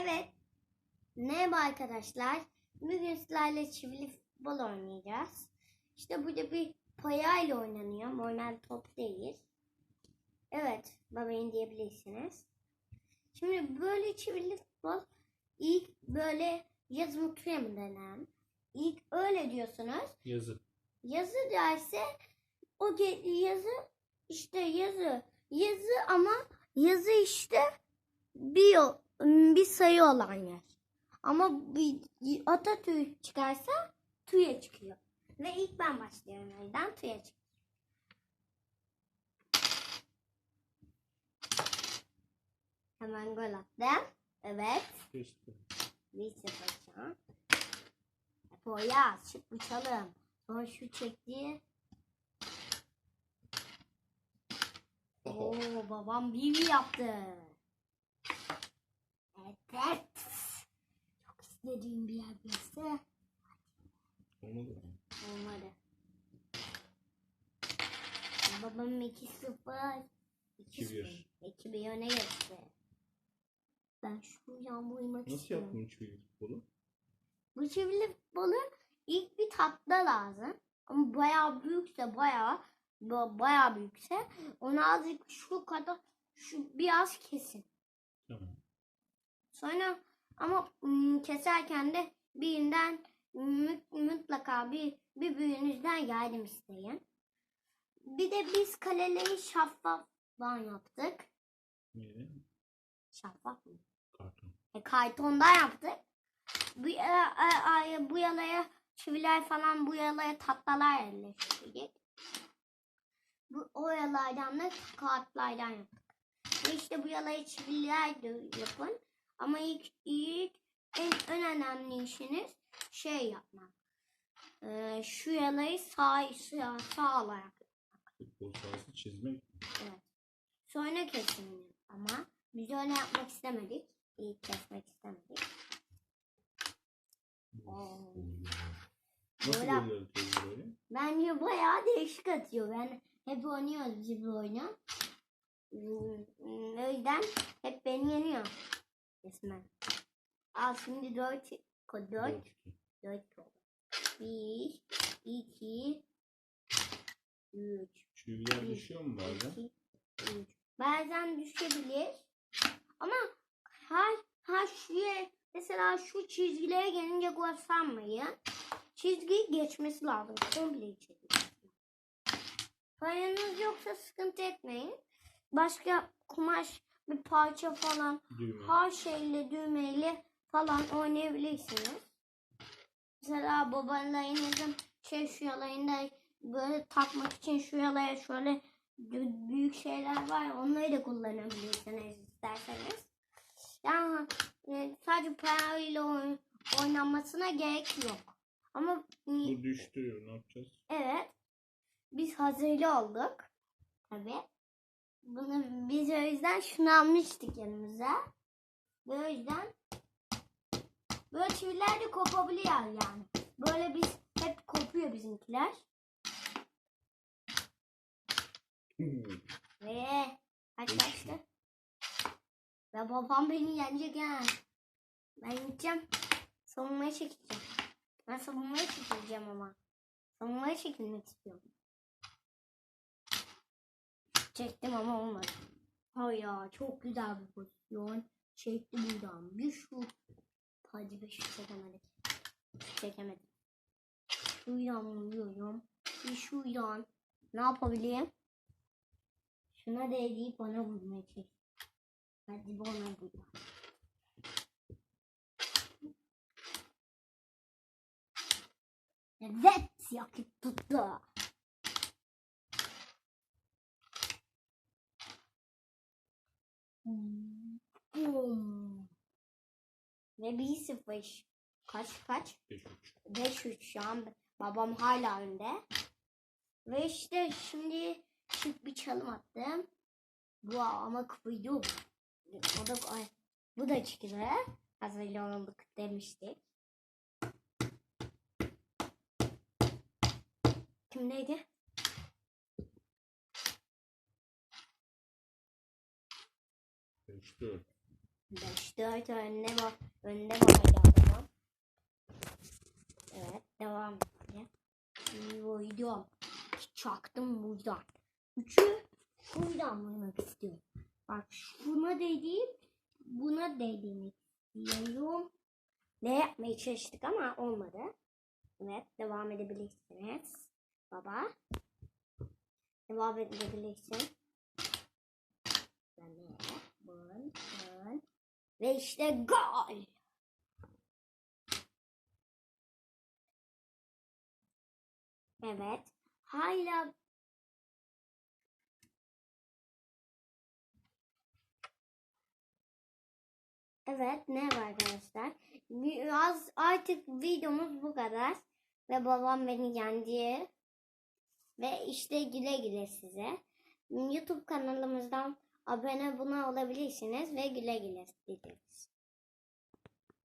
Evet. Merhaba arkadaşlar. Bugün sizlerle çivili futbol oynayacağız. İşte burada bir payayla oynanıyor. Normal top değil. Evet. Babayın diyebilirsiniz. Şimdi böyle çivili futbol ilk böyle yazı mutuya mı denen? İlk öyle diyorsunuz. Yazı. Yazı derse o yazı işte yazı yazı ama yazı işte bir yol- bir sayı olan yer. Ama bir Atatürk çıkarsa Tu'ya çıkıyor. Ve ilk ben başlıyorum yüzden Tu'ya çıkıyor. Hemen gol attım. Evet. Geçti. Bir sıfır şu an. Çık uçalım. Sonra şu çekti. Oo babam bir yaptı. Evet. Çok istediğim bir yer burası. Olmadı? Olmadı. Babam 2-0. 2-1. 2-1 öne geçti. Ben şu yağmur uyumak Nasıl istiyorum. yaptın çivili futbolu? Bu çivili futbolu ilk bir tatlı lazım. Ama bayağı büyükse bayağı ba- bayağı büyükse onu azıcık şu kadar şu biraz kesin. Tamam. Sonra ama ım, keserken de birinden mutlaka bir bir büyüğünüzden yardım isteyin. Bir de biz kaleleri şeffaftan yaptık. Niye? Şeffaf mı? Karton. E, kartondan yaptık. Bu, e, e, e, bu yalaya çiviler falan bu yalaya tatlılar yerleştirdik. Bu o yalardan da kağıtlardan yaptık. Ve işte bu yalaya çiviler de yapın. Ama ilk, ilk en, en önemli işiniz şey yapmak. E, şu yalayı sağ, sağ, sağ olarak Futbol sahası çizmek. Evet. Sonra kesin ama biz öyle yapmak istemedik. İlk kesmek istemedik. Oo. Nasıl Böyle- böyle? Bence bayağı değişik atıyor. Ben hep oynuyoruz biz bu oyunu. Hmm, O yüzden hep beni yeniyor. Resmen. Al şimdi 4 4 Dört, iki. 4 1 2 3 Çiviler Bir, düşüyor mu bazen? İki, üç. Bazen düşebilir. Ama her her şeye mesela şu çizgilere gelince gol sanmayın. Çizgiyi geçmesi lazım. Komple çizgi. Paranız yoksa sıkıntı etmeyin. Başka kumaş bir parça falan Düğme. her şeyle düğmeyle falan oynayabilirsiniz. Mesela babalarınızın şey şu yalayında böyle takmak için şu yalaya şöyle bü- büyük şeyler var onları da kullanabilirsiniz isterseniz. Yani e, sadece parayla oyn- oynanmasına gerek yok. Ama Bu düştü. Ne yapacağız? Evet. Biz hazırlı olduk. Tabii. Bunu biz o yüzden şunu almıştık yanımıza. Ve o yüzden böyle çiviler de kopabiliyor yani. Böyle biz hep kopuyor bizimkiler. Ve kaç kaçtı? Ve babam beni yenecek ha. Ben gideceğim. Savunmaya çekeceğim. Ben savunmaya çekileceğim ama. Savunmaya çekilmek istiyorum. Çektim ama olmadı. Hay ya çok güzel bir pozisyon. Çekti buradan. Bir şut. Hadi bir şut çekemedik. Şut çekemedik. Şuradan vuruyorum. Bir şuradan. Ne yapabilirim? Şuna değdiği bana vurmaya çek. Hadi bana vur. Evet yakıt tuttu. Hmm. Hmm. Ne bir sıfır. Kaç kaç? 5-3. şu an babam hala önde. Ve işte şimdi küçük bir çalım attım. Bu ama kupaydı. O da, ay, bu da çıktı. Az önce olduk demiştik. Kim neydi? 3, 4. 5, 4 önüne bak. Önüne bakacağım. Evet devam edelim. Vurdum. Çaktım buradan. Üçü buradan vurmak istiyorum. Bak şuna dediğim buna değdiğimi istiyorum. Ne yapmaya çalıştık ama olmadı. Evet devam edebilirsiniz. Baba. Devam edebilirsin. Ben ne? Bu. Ve işte gol. Evet. Hala Evet, merhaba arkadaşlar. Biraz artık videomuz bu kadar. Ve babam beni yendi. Ve işte güle güle size. YouTube kanalımızdan abone buna olabilirsiniz ve güle güle dileriz.